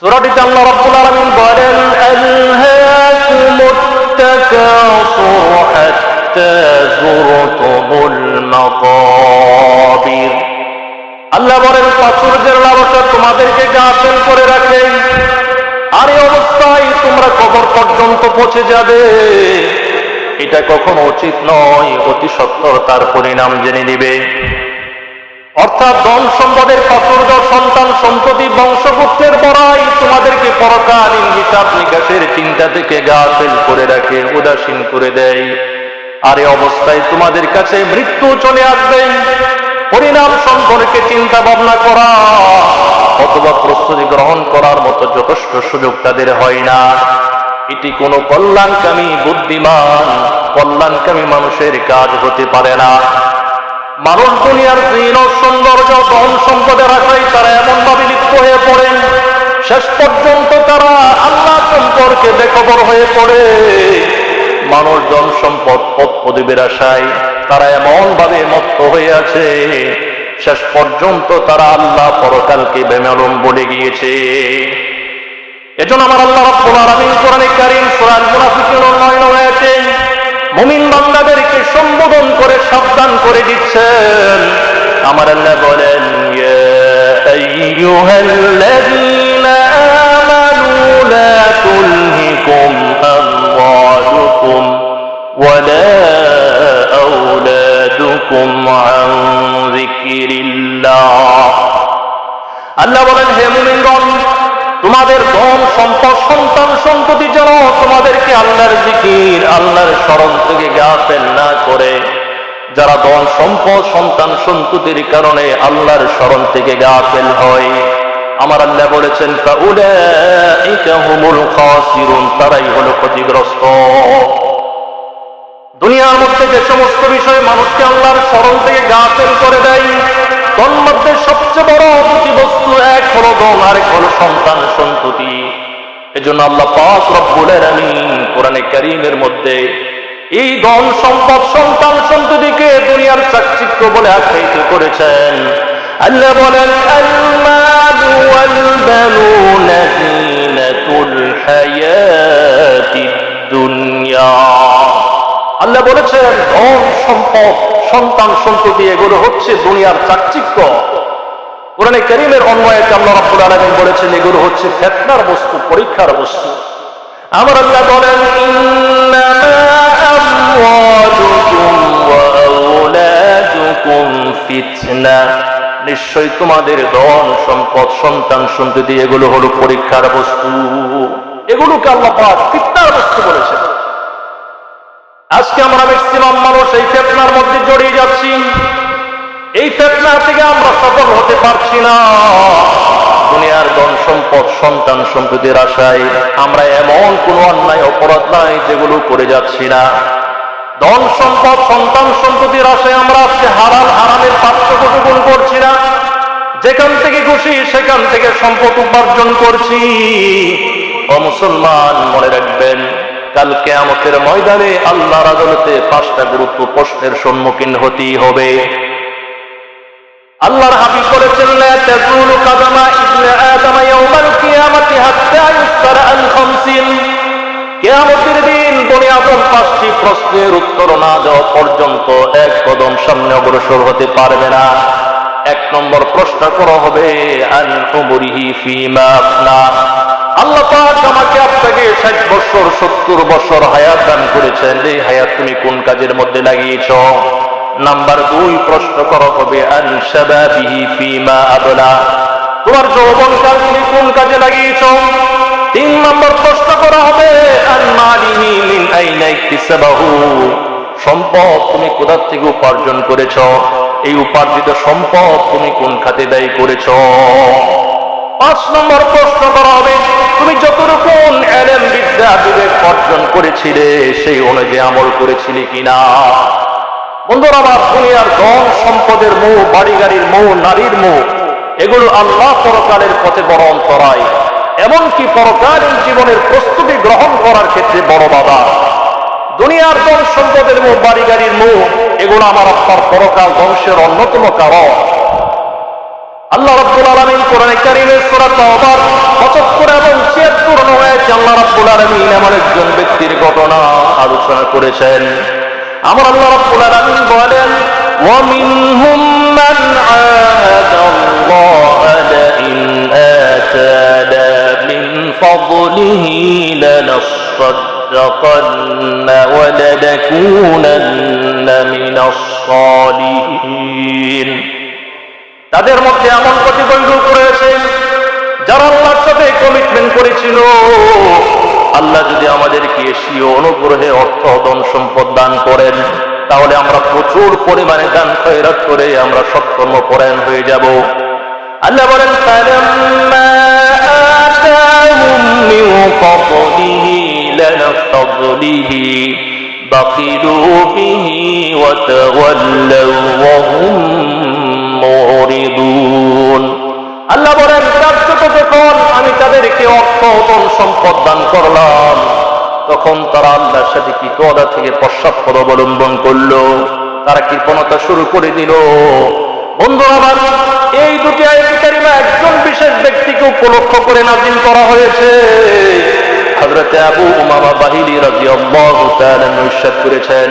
সূরাটিতে আল্লাহ রাব্বুল বলেন আলহাকুমুত তাকাসুর আল্লাহ বলেন প্রাচুর্যের লালসা তোমাদেরকে গাফেল করে রাখে। আর এই অবস্থায় তোমরা কবর পর্যন্ত পৌঁছে যাবে। এটা কখনো উচিত নয়, অতি সত্তর তার পরিণাম জেনে নিবে। অর্থাৎ ধন সম্পদের প্রাচুর্য, সন্তান সন্ততি বংশপুত্রের বড়াই তোমাদেরকে পরকালীন হিসাব নিকাশের চিন্তা থেকে গাফেল করে রাখে, উদাসীন করে দেয়। আর এই অবস্থায় তোমাদের কাছে মৃত্যু চলে আসবে। পরিণাম সম্পর্কে চিন্তা ভাবনা করা, অথবা প্রস্তুতি গ্রহণ করার মতো যথেষ্ট সুযোগ তাদের হয় না। এটি কোনো কল্যাণকামী, বুদ্ধিমান, কল্যাণকামী মানুষের কাজ হতে পারে না। মানুষ দুনিয়ার দিন ও সৌন্দর্য, ধন সম্পদের আশায় তারা এমন ভাবে লিপ্ত হয়ে পড়েন, শেষ পর্যন্ত তারা আল্লাহ সম্পর্কে বেখবর হয়ে পড়ে। মানুষ জন সম্পদ পদ পদবীর আশায় তারা এমন ভাবে মত্ত হয়ে আছে, শেষ পর্যন্ত তারা আল্লাহ পরকালকে বেমালুম বলে গিয়েছে। এজন্য আমার আল্লাহ রাব্বুল আলামিন কোরআনে কারীম সূরা মুনাফিকুন 9 আয়াতে, মুমিন সাবধান করে দিচ্ছেন। আমার আল্লাহ বলেন আল্লাহ বলেন, হে মুমিনগণ, তোমাদের ধন সম্পদ, সন্তান সন্ততি যেন তোমাদেরকে আল্লাহর জিকির, আল্লাহর স্মরণ থেকে গাফেল না করে যারা ধন, সম্পদ, সন্তান, সন্ততির কারণে আল্লাহর স্মরণ থেকে গাফেল হয়। আমার আল্লাহ বলেছেন তারাই হলো ক্ষতিগ্রস্ত। দুনিয়ার মধ্যে যে সমস্ত বিষয় মানুষকে আল্লাহর স্মরণ থেকে গাফেল করে দেয় তন্মধ্যে সবচেয়ে বড় দুটি বস্তু এক হলো দল আরেক হলো সন্তান, সন্ততি। এজন্য আল্লাহ পাক রব্বুল আলামিন কোরআনে কারীমের মধ্যে এই ধন সম্পদ সন্তান সন্ততিকে দুনিয়ার চাকচিক্য বলে আখ্যায়িত করেছেন। আল্লাহ বলেন আল্লাহ বলেছেন, ধন, সম্পদ, সন্তান, সন্ততি এগুলো হচ্ছে দুনিয়ার চাকচিক্য। কোরআনে করিমের অন্বয়কে আল্লাহ রাব্বুল আলামিন বলেছেন, এগুলো হচ্ছে ফেতনার বস্তু, পরীক্ষার বস্তু। আমার আল্লাহ বলেন নিশ্চয় তোমাদের ধন, সম্পদ, সন্তান সন্ততি এগুলো হলো পরীক্ষার বস্তু। ফিতনার বস্তু বলেছেন। আজকে আমরা ম্যাক্সিমাম মানুষ এই ফেতনার মধ্যে জড়িয়ে যাচ্ছি। এই ফেতনা থেকে আমরা সফল হতে পারছি না। দুনিয়ার ধন, সম্পদ, সন্তান সম্পদের আশায় আমরা এমন কোন অন্যায়, অপরাধ নাই যেগুলো করে যাচ্ছি না। ধন সম্পদ, সন্তান সম্পত্তির আশায় আমরা আজকে হারাল হারামের পার্থক্য গ্রহণ করছি না। যেখান থেকে খুশি, সেখান থেকে সম্পদ উপার্জন করছি। ও মুসলমান, মনে রাখবেন, কাল কেয়ামতের ময়দানে আল্লাহর আদালতে পাঁচটা গুরুত্ব প্রশ্নের সম্মুখীন হতেই হবে। আল্লাহর হাবিব বলেছেন, লা তাজুলু কাদামা ইবনে আদম ইয়াউমাল কিয়ামাতি হাত্তা ইউসরা আন খামসিন। কিয়ামতের দিন বনি আদম পাঁচটি প্রশ্নের উত্তর না দেওয়া পর্যন্ত এক কদম সামনে অগ্রসর হতে পারবে না। এক নম্বর প্রশ্ন করা হবে আল্লাহ আমাকে আপনাকে ষাট বছর, সত্তর বছর হায়াত দান করেছেন। এই হায়াত তুমি কোন কাজের মধ্যে লাগিয়েছ? নাম্বার দুই প্রশ্ন করা হবে তোমার যৌবনকাল তুমি কোন কাজে লাগিয়েছ? তিন নম্বর প্রশ্ন করা হবে সম্পদ তুমি কোথা থেকে উপার্জন করেছ? এই উপার্জিত সম্পদ তুমি কোন খাতে ব্যয় করেছ? পাঁচ নম্বর প্রশ্ন করা হবে, তুমি যতটুকুন এলেম বিদ্যা বিবেক অর্জন করেছিলে, সেই অনুযায়ী আমল করেছিলে কিনা? বন্ধুরা, আমার দুনিয়ার ধন সম্পদের মোহ, বাড়ি গাড়ির মোহ, নারীর মোহ, এগুলো আল্লাহ সরকারের পথে বড় অন্তরায়। এমনকি পরকালীন জীবনের প্রস্তুতি গ্রহণ করার ক্ষেত্রে বড় বাধা। দুনিয়ার দল সম্পদের মুখ বাড়ি গাড়ির মুখ, এগুলো আমার আপনার পরকাল ধ্বংসের অন্যতম কারণ। আল্লাহ রব্দুল আলমী কোরআনে কারিমের সোরা তহবার 75 এবং 76 হয়েছে আল্লাহ রব্দুল আলমী এমন একজন ব্যক্তির ঘটনা আলোচনা করেছেন। আমার আল্লাহ রব্দুল আলমী বলেন, ওয়া মিনহুম মান আদা لنصدقن ولنكونن من الصالحين তাদের মধ্যে এমন প্রতিবন্ধ করেছে যারা আল্লাহর সাথে কমিটমেন্ট করেছিল আল্লাহ যদি আমাদেরকে এসিও অনুগ্রহে অর্থ ধন সম্পদ দান করেন তাহলে আমরা প্রচুর পরিমাণে দান খয়রাত করে আমরা সৎকর্ম পরায়ণ হয়ে যাব আল্লাহ বলেন فَلَمَّا آتَاهُم مِّن فَضْلِهِ لَنَفَضْلِهِ بَخِلُوا بِهِ وَتَوَلَّوْا وَهُم মুরিদুন আল্লাহ বলেন কার্যত যখন আমি তাদেরকে অর্থ ধন সম্পদ দান করলাম তখন তারা আল্লাহর সাথে কৃতজ্ঞতা থেকে পশ্চাৎপদ অবলম্বন করলো তারা কৃপণতা শুরু করে দিল বন্ধু আমার এই দুটি আয়াত কারিমা একজন বিশেষ ব্যক্তিকে উপলক্ষ করে নাজিল করা হয়েছে হযরতে আবু উমামা বাহিনী তাআলা নৈশাদ করেছেন।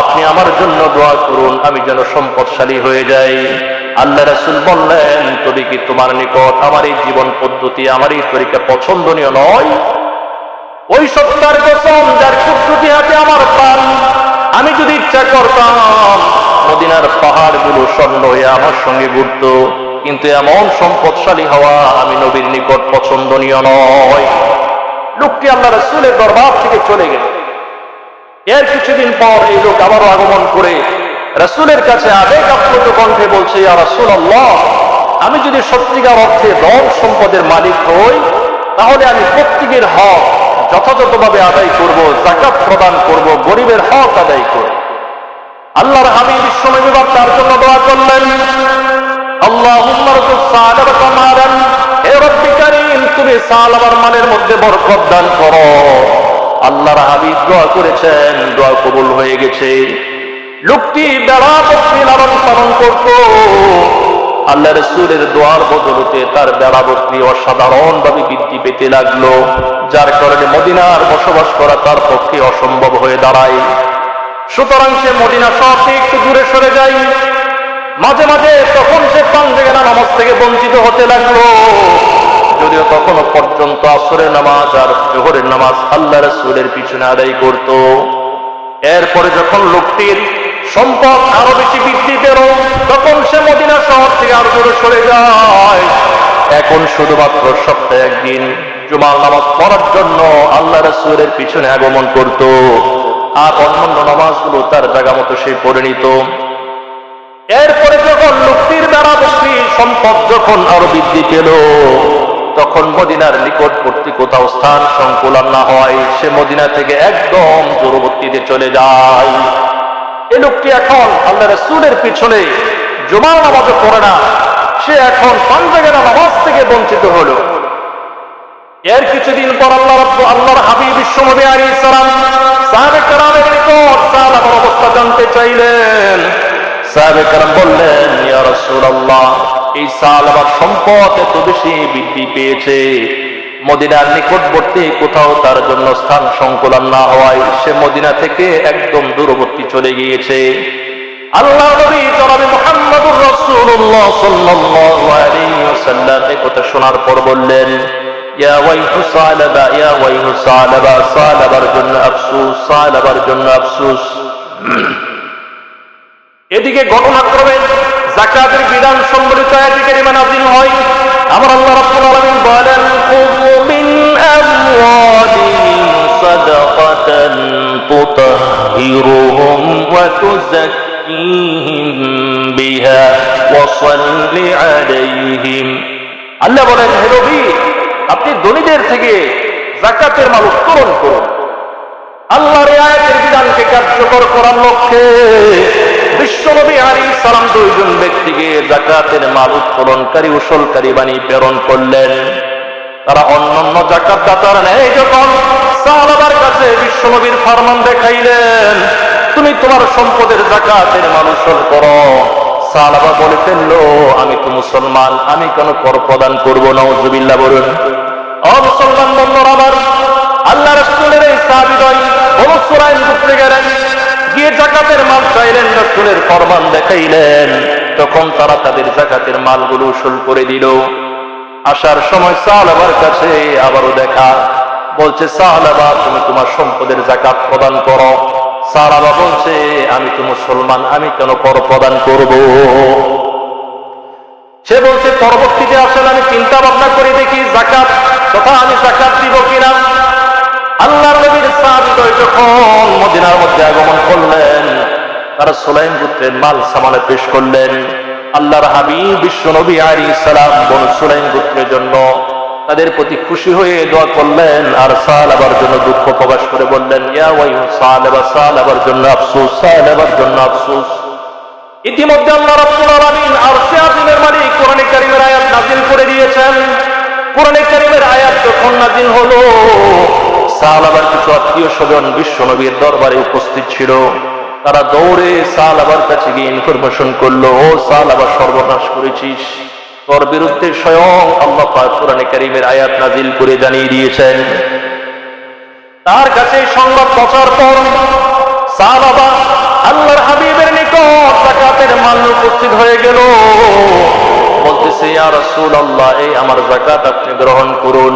আপনি আমার জন্য দোয়া করুন, আমি যেন সম্পদশালী হয়ে যাই। আল্লাহ রাসূল বললেন তবে কি তোমার নিকট আমার এই জীবন পদ্ধতি, আমার এই তরিকা পছন্দনীয় নয়? ওই সত্তার কসম যার কুদ্দুতি হাতে আমার প্রাণ, আমি যদি ইচ্ছা করতাম মদিনার পাহাড়গুলো স্বর্ণ হয়ে আমার সঙ্গে ঘুরত। কিন্তু এমন সম্পদশালী হওয়া আমি নবীর নিকট পছন্দনীয় নয়। লোকটি আল্লাহ রসুলের দরবার থেকে চলে গেল। এর কিছুদিন পর এই লোক আবারও আগমন করে রসুলের কাছে আবেগ আপ্লুত কণ্ঠে বলছে রাসূল আমি যদি সত্যিকার অর্থে ধন সম্পদের মালিক হই, তাহলে আমি প্রত্যেকের হক যথাযথভাবে আদায় করব জাকাত প্রদান করব, গরিবের হক আদায় করব। আল্লাহর হাবিব বিশ্বনবী তার জন্য দোয়া করলেন, আল্লাহুম্মা কারীম, তুমি সালাবার মালের মধ্যে বরকত দান করো। আল্লাহর হাবিব দোয়া করেছেন, দোয়া কবুল হয়ে গেছে। লোকটি বেড়া বকরি লালন পালন করত। আল্লাহ রসুলের দোয়ার বদলতে তার বেড়া বকরি অসাধারণ ভাবে বৃদ্ধি পেতে লাগল, যার কারণে মদিনার বসবাস করা তার পক্ষে অসম্ভব হয়ে দাঁড়ায়। সুতরাং সে মদিনা শহর থেকে একটু দূরে সরে যায়। মাঝে মাঝে তখন সে পাঞ্জেগেনা নামাজ থেকে বঞ্চিত হতে লাগল। যদিও তখনও পর্যন্ত আসরের নামাজ আর জোহরের নামাজ আল্লাহ রসুলের পিছনে আদায় করত। এরপরে যখন লোকটির সম্পদ আরও বেশি বৃদ্ধি পেল, তখন সে মদিনা শহর থেকে আরও দূরে সরে যায়। এখন শুধুমাত্র সপ্তাহে একদিন জুমার নামাজ পড়ার জন্য আল্লাহ রসুলের পিছনে আগমন করত। আর অন্যান্য নামাজগুলো তার জায়গা মতো সে পড়ে এরপরে যখন লোকটির দ্বারা বকরি সম্পদ যখন আরও বৃদ্ধি পেল, তখন মদিনার নিকটবর্তী কোথাও স্থান সংকুলন না হয়, সে মদিনা থেকে একদম দূরবর্তীতে চলে যায়। এ লোকটি এখন আল্লাহ রসুলের পিছনে জুমার নামাজও পড়ে না, সে এখন পাঞ্জাগেরা নামাজ থেকে বঞ্চিত হলো। এর কিছুদিন পর আল্লাহ রব্বু আল্লাহর হাবিব বিশ্বনবী আলাইহিস সালাম সাহাবে নিকট সাহাবার অবস্থা জানতে চাইলেন। বললেন সম্পদ এত বেশি বৃদ্ধি পেয়েছে। মদিনার নিকটবর্তী কোথাও তার জন্য স্থান সংকুলন না হওয়ায় সে মদিনা থেকে একদম দূরবর্তী চলে গিয়েছে। আল্লাহ কথা শোনার পর বললেন ইয়া ওয়াইহু সালাবা ইয়া ওয়াইহু সালাবা সালাবার জন্য আফসোস সালাবার জন্য আফসোস এদিকে ঘটনাক্রমে জাকাতের বিধান সম্বলিত আয়াতি কারিমা নাযিল হয়। আমার আল্লাহ রাব্বুল আলামিন বলেন খুযু মিন আমওয়ালিহিম সাদাকাতান তুতাহহিরুহুম ওয়া তুযাক্কিহিম বিহা ওয়া সাল্লি আলাইহিম. আল্লাহ বলেন, হে নবী আপনি ধনীদের থেকে জাকাতের মাল উত্তোলন করুন। আল্লাহর এই আয়াতের বিধানকে কার্যকর করার লক্ষ্যে বিশ্বনবী ব্যক্তিকে জাকাতের বাণী প্রেরণ করলেন। তারা অন্যান্য জাকাত সাহাবার কাছে বিশ্বনবীর দেখাইলেন, তুমি তোমার সম্পদের জাকাতের মানুষ করো। ফেলল আমি তো মুসলমান, আমি কর প্রদান করব বলুন। ও মুসলমান বন্ধুরা আমার, আল্লাহ রসুলের এই সাহাবিদয় গেলেন গিয়ে জাকাতের মাল চাইলেন, রসুলের ফরমান দেখাইলেন। তখন তারা তাদের জাকাতের মালগুলো উসুল করে দিল। আসার সময় সাহাবার কাছে আবারও দেখা, বলছে, সাহাবা তুমি তোমার সম্পদের জাকাত প্রদান করো। সাহাবা বলছে আমি তো মুসলমান, আমি কেন কর প্রদান করব? সে বলছে, পরবর্তীতে আসলে আমি চিন্তা ভাবনা করে দেখি জাকাত, তথা আমি জাকাত দিব কিনা? আল্লাহর নবীর সাহাবিদয় যখন মদিনার মধ্যে আগমন করলেন, তারা সোলাইম গোত্রের মাল সামানে পেশ করলেন। আল্লাহর হাবিব বিশ্ব নবী আলী সালাম বন সোলাইম গোত্রের জন্য তাদের প্রতি খুশি হয়ে দোয়া করলেন, আর সাল আবার জন্য দুঃখ প্রকাশ করে বললেন সাল আবার জন্য আফসোস, সাল আবার জন্য আফসোস। ইতিমধ্যে আল্লাহ রাব্বুল আলামিন আরশে আজিমের মালিক কোরআনে কারীমের আয়াত নাযিল করে দিয়েছেন। কোরআনে কারীমের আয়াত যখন নাযিল হলো সাহাবার কিছু আত্মীয় স্বজন বিশ্ব নবীর দরবারে উপস্থিত ছিল। তারা দৌড়ে সাহাবার কাছে গিয়ে ইনফরমেশন করল, ও সাহাবা সর্বনাশ করেছিস। তোর বিরুদ্ধে স্বয়ং আল্লাহ কোরআনে কারীমের আয়াত নাজিল করে জানিয়ে দিয়েছেন। তার কাছে সংবাদ পৌঁছার পর সাহাবা আল্লাহর হাবিবের নিকট জাকাতের মাল উপস্থিত হয়ে গেল। বলতেছে, ইয়া রাসূলুল্লাহ, এই আমার জাকাত আপনি গ্রহণ করুন।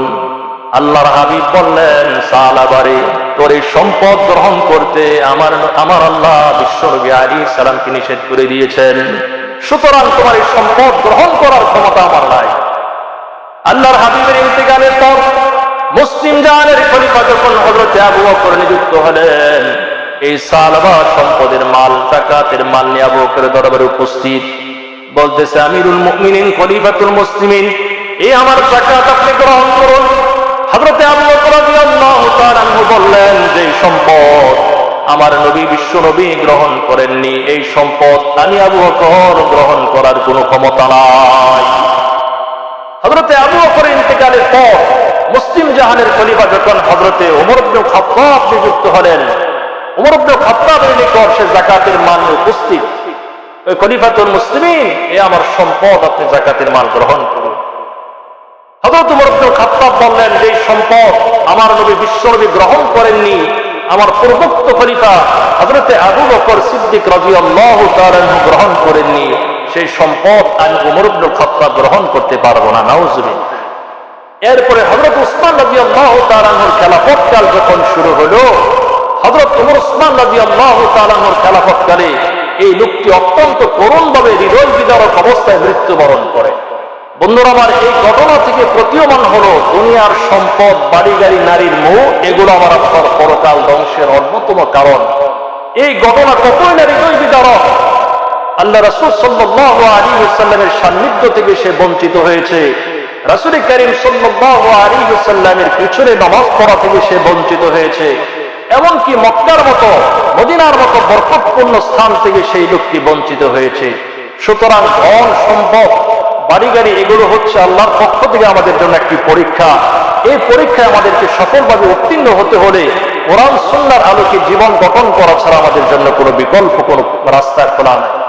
আল্লাহর হাবিব বললেন সালাবারে তোর এই সম্পদ গ্রহণ করতে আমার আমার আল্লাহ বিশ্বনবী আলী সালামকে নিষেধ করে দিয়েছেন। সুতরাং তোমার এই সম্পদ গ্রহণ করার ক্ষমতা আমার নাই। আল্লাহর হাবিবের ইন্তেকালের পর মুসলিম জাহানের খলিফা যখন হজরত আবু বকর নিযুক্ত হলেন, এই সালবা সম্পদের মাল, জাকাতের মাল নিয়ে আবু বকরের দরবারে উপস্থিত। বলতেছে, আমিরুল মুমিনিন, খলিফাতুল মুসলিমিন, এই আমার জাকাত আপনি গ্রহণ করুন। হযরতে আবু বকর বললেন, যে সম্পদ আমার নবী বিশ্ব নবী গ্রহণ করেননি। এই সম্পদ আমি আবু বকর গ্রহণ করার কোনো ক্ষমতা নাই। হজরতে আবু বকরের ইন্তেকালের পর মুসলিম জাহানের খলিফা যখন হজরতে ওমর ইবনে খাত্তাব নিযুক্ত হলেন, ওমর ইবনে খাত্তাবের নিকট সে জাকাতের মান উপস্থিত। ওই খলিফাতুল মুসলিমিন, এ আমার সম্পদ, আপনি জাকাতের মাল গ্রহণ করুন। হজরত ওমর ইবনে খাত্তাব বললেন যে সম্পদ আমার নবী বিশ্বনবী গ্রহণ করেননি আমার পূর্বোক্ত খলিফা হজরতে আবু বকর সিদ্দিক তাআলা আনহু গ্রহণ করেননি। সেই সম্পদ আমি উমর ইবনে খাত্তাব গ্রহণ করতে পারব না, নাউজুবিল্লাহ। এরপরে হযরত উসমান রাদিয়াল্লাহু তাআলা আনহুর খেলাফতকাল যখন শুরু হলো, হযরত ওমর উসমান রাদিয়াল্লাহু তাআলা আনহুর খেলাফতকালে এই লোকটি অত্যন্ত করুণভাবে হৃদয় বিদারক অবস্থায় মৃত্যুবরণ করে। বন্ধুরা, আমার এই ঘটনা থেকে প্রতীয়মান হলো দুনিয়ার সম্পদ, বাড়ি, গাড়ি, নারীর মোহ, এগুলো আমার আপনার পরকাল ধ্বংসের অন্যতম কারণ। এই ঘটনা কতই নারী হৃদয় বিদারক আল্লাহ রাসূল আলাইহি ওয়াসাল্লামের সান্নিধ্য থেকে সে বঞ্চিত হয়েছে। রাসূল করিম আলাইহি ওয়াসাল্লামের পিছনে নামাজ পড়া থেকে সে বঞ্চিত হয়েছে। এমনকি মক্কার মতো, মদিনার মতো বরকতপূর্ণ স্থান থেকে সেই লোকটি বঞ্চিত হয়েছে। সুতরাং ধন, সম্পদ বাড়ি গাড়ি এগুলো হচ্ছে আল্লাহর পক্ষ থেকে আমাদের জন্য একটি পরীক্ষা। এই পরীক্ষায় আমাদেরকে সফলভাবে উত্তীর্ণ হতে হলে কোরআন, সুন্নার আলোকে জীবন গঠন করা ছাড়া আমাদের জন্য কোনো বিকল্প, কোনো রাস্তা খোলা নাই।